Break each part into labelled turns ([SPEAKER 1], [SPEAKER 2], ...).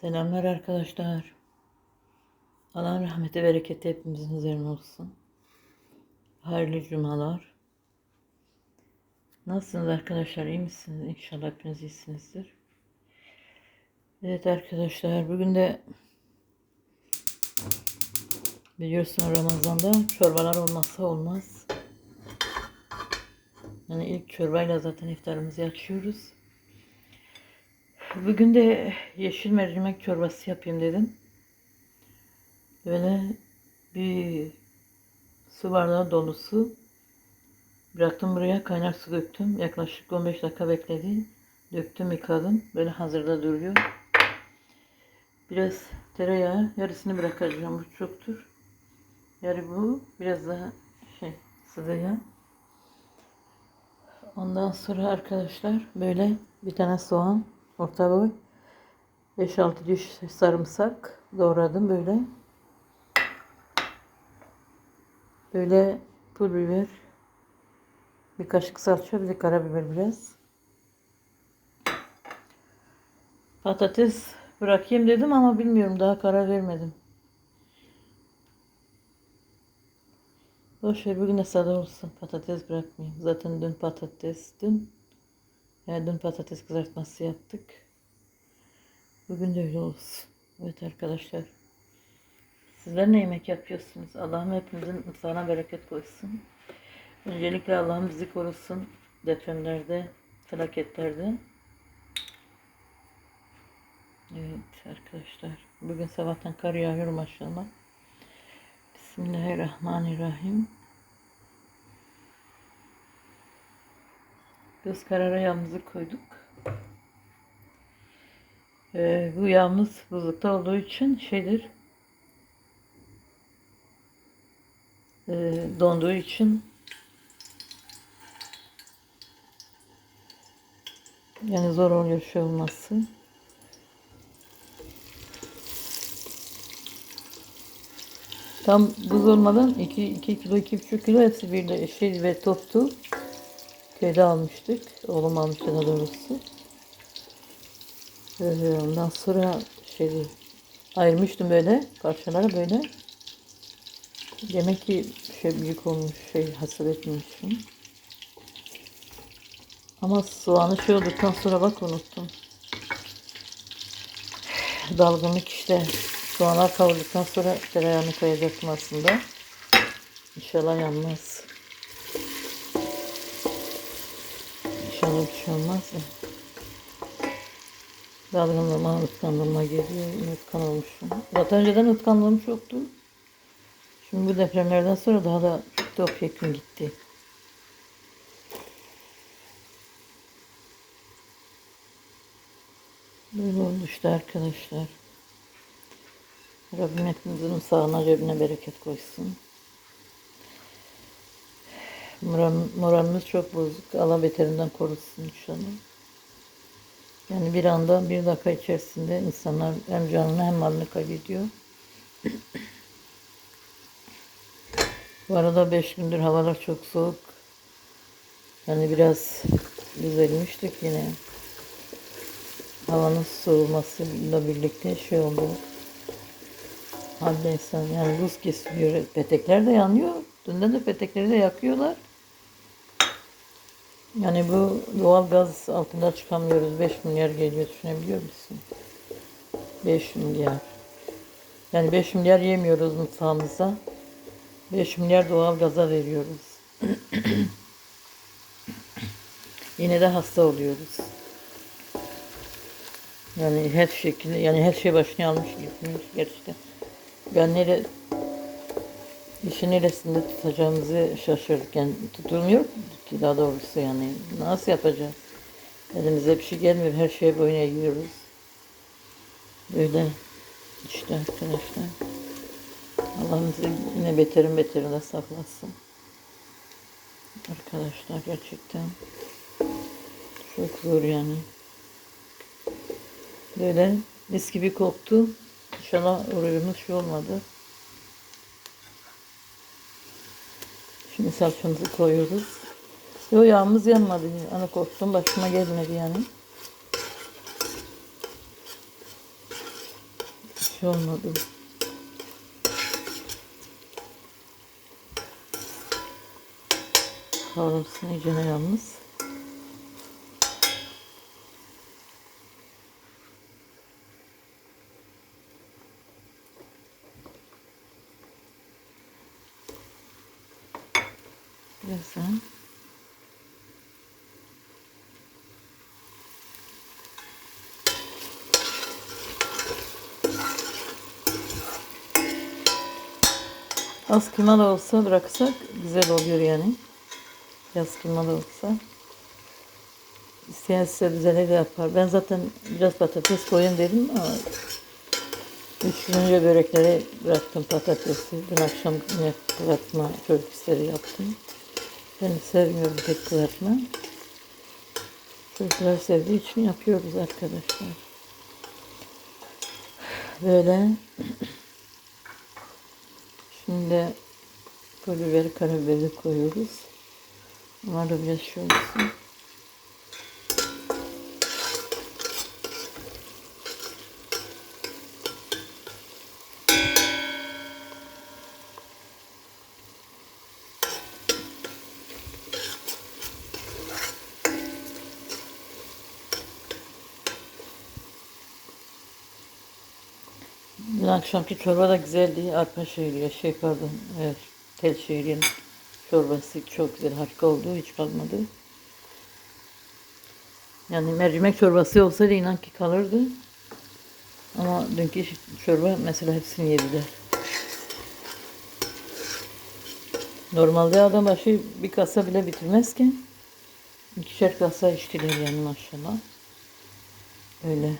[SPEAKER 1] Selamlar arkadaşlar. Allah'ın rahmeti bereketi hepimizin üzerine olsun. Hayırlı cumalar. Nasılsınız arkadaşlar? İyi misiniz? İnşallah hepiniz iyisinizdir. Evet arkadaşlar bugün de biliyorsun Ramazan'da çorbalar olmazsa olmaz. Yani ilk çorbayla zaten iftarımızı açıyoruz. Bugün de yeşil mercimek çorbası yapayım dedim. Böyle bir su bardağı dolusu bıraktım buraya kaynar su döktüm. Yaklaşık 15 dakika bekledi. Döktüm yıkadım. Böyle hazırda duruyor. Biraz tereyağı yarısını bırakacağım. Bu çoktur. Yarı bu biraz daha şey sıvı yağ. Ondan sonra arkadaşlar böyle bir tane soğan orta boy 5-6 diş sarımsak doğradım böyle. Böyle pul biber bir kaşık salça bir de karabiber biraz. Patates bırakayım dedim ama bilmiyorum daha karar vermedim. Boş ver bugün de sade olsun. Patates bırakmayayım. Zaten dün patates dün. Yani dün patates kızartması yaptık. Bugün de öyle olsun. Evet arkadaşlar. Sizler ne yemek yapıyorsunuz? Allah'ım hepimizin mutfağına bereket koysun. Öncelikle Allah'ım bizi korusun depremlerde, felaketlerde. Evet arkadaşlar. Bugün sabahtan kar yağıyor maşallah. Bismillahirrahmanirrahim. Göz kararı yağımızı koyduk. Ee, bu yağımız buzlukta olduğu için şeydir. Ee, donduğu için yani zor oluyor şey olması. Tam buz olmadan 2, 2 kilo 2,5 kilo hepsi bir şey ve toptu. Köyde almıştık. Oğlum almıştı daha doğrusu. Ee, ondan sonra şey ayırmıştım böyle parçalara böyle. Demek ki şey büyük olmuş şey hasat etmemişim. Ama soğanı şey olduktan sonra bak unuttum. Dalgınlık işte. Soğanlar kavurduktan sonra tereyağını koyacaktım aslında. İnşallah yanmaz. İnşallah bir şey olmaz ya. Dalgınlığıma, unutkanlığıma geliyor. Unutkan olmuşum. Zaten önceden unutkanlığım çoktu. Şimdi bu depremlerden sonra daha da topyekun gitti. Böyle oldu işte arkadaşlar. Rabbim hepimizin sağına cebine bereket koysun. Moral, moralimiz çok bozuk. Allah beterinden korusun inşallah. Yani bir anda bir dakika içerisinde insanlar hem canını hem malını kaybediyor. Bu arada beş gündür havalar çok soğuk. Yani biraz düzelmiştik yine. Havanın soğumasıyla birlikte şey oldu. Halde insan yani buz kesiliyor. Petekler de yanıyor. Dünden de petekleri de yakıyorlar. Yani bu doğal gaz altında çıkamıyoruz. 5 milyar geliyor düşünebiliyor musun? 5 milyar. Yani 5 milyar yemiyoruz mutfağımıza. 5 milyar doğal gaza veriyoruz. Yine de hasta oluyoruz. Yani her şekilde yani her şey başına almış gitmiş gerçekten. Ben nere işin neresinde tutacağımızı şaşırdık. Yani tutulmuyor ki daha doğrusu yani. Nasıl yapacağız? Elimize bir şey gelmiyor. Her şeye boyun eğiyoruz. Böyle işte arkadaşlar. Allah bizi yine beterin beterine saklasın. Arkadaşlar gerçekten çok zor yani. Böyle mis gibi koktu. İnşallah orucumuz şey olmadı. Şimdi salçamızı koyuyoruz. Yo yağımız yanmadı. Ana korktum başıma gelmedi yani. şey olmadı. Kavrulsun iyicene yalnız. Az kıyma da olsa bıraksak güzel oluyor yani. Biraz kıyma da olsa. İsteyen size güzel de yapar. Ben zaten biraz patates koyayım dedim ama önce böreklere bıraktım patatesi. Dün akşam yine kızartma istedi yaptım. Ben sevmiyorum pek kızartma. Çocuklar sevdiği için yapıyoruz arkadaşlar. Böyle Şimdi pul biberi, karabiberi koyuyoruz. Bunlar da biraz. Dün akşamki çorba da güzeldi. Arpa şehriye, şey pardon, evet, tel şehriyenin çorbası çok güzel, harika oldu. Hiç kalmadı. Yani mercimek çorbası olsaydı inan ki kalırdı. Ama dünkü çorba mesela hepsini yediler. Normalde adam başı bir kasa bile bitirmezken ikişer kasa içtiler yani maşallah. Öyle.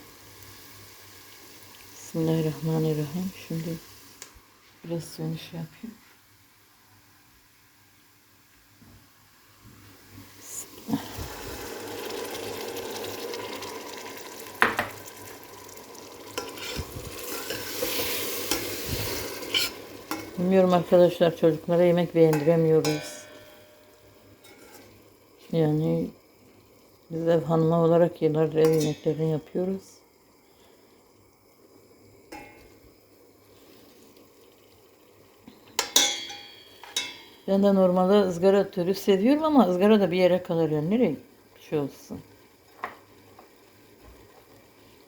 [SPEAKER 1] Bismillahirrahmanirrahim. Şimdi biraz suyunu şey yapayım. Bilmiyorum arkadaşlar çocuklara yemek beğendiremiyoruz. Yani biz ev hanımı olarak yıllardır ev yemeklerini yapıyoruz. Ben de normalde ızgara türü seviyorum ama ızgara da bir yere kadar yani nereye şey olsun.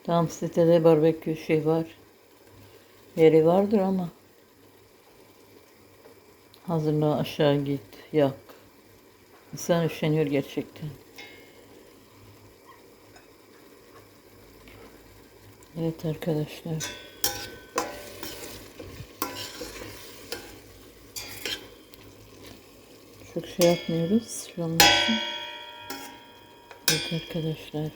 [SPEAKER 1] Tam sitede barbekü şey var. Yeri vardır ama hazırla aşağı git yak. İnsan üşeniyor gerçekten. Evet arkadaşlar. Çok şey yapmıyoruz an için. Evet arkadaşlar.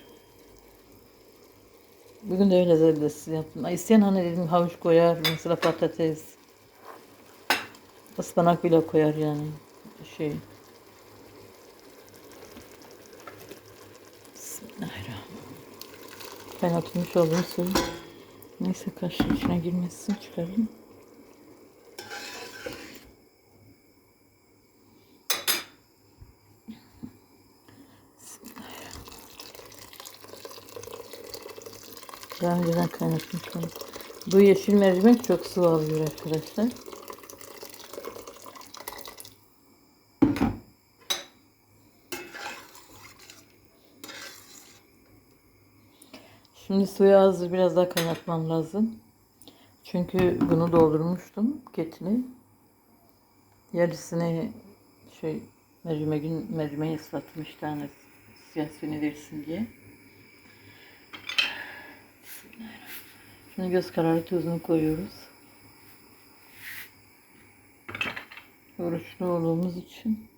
[SPEAKER 1] Bugün de öyle zebdesiz yaptım. Ay, İsteyen hani dedim havuç koyar, mesela patates. ıspanak bile koyar yani. Şey. Bismillahirrahmanirrahim. Kaynatılmış olduğum suyu. Neyse kaşığın içine girmesin çıkarayım. Daha önceden kaynatmışım. Bu yeşil mercimek çok su alıyor arkadaşlar. Şimdi suyu az biraz daha kaynatmam lazım. Çünkü bunu doldurmuştum ketini. Yarısını şey mercimeğin mercimeği ıslatmış tane siyah suyunu versin diye. Şimdi göz kararı tuzunu koyuyoruz. Oruçlu olduğumuz için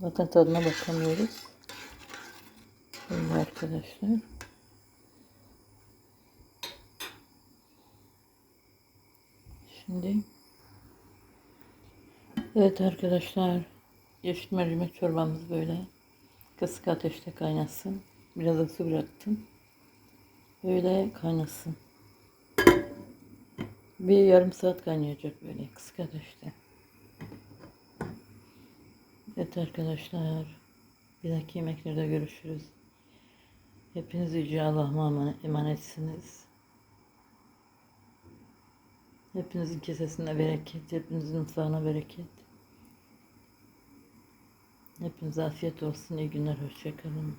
[SPEAKER 1] zaten tadına bakamıyoruz. Böyle arkadaşlar. Şimdi Evet arkadaşlar yeşil mercimek çorbamız böyle kısık ateşte kaynasın. Biraz da su bıraktım. Böyle kaynasın. Bir yarım saat kaynayacak böyle kısık ateşte. Evet arkadaşlar. Bir dahaki yemeklerde görüşürüz. Hepiniz Yüce Allah'ıma emanetsiniz. Hepinizin kesesine bereket, hepinizin mutfağına bereket. Hepinize afiyet olsun, iyi günler, hoşçakalın.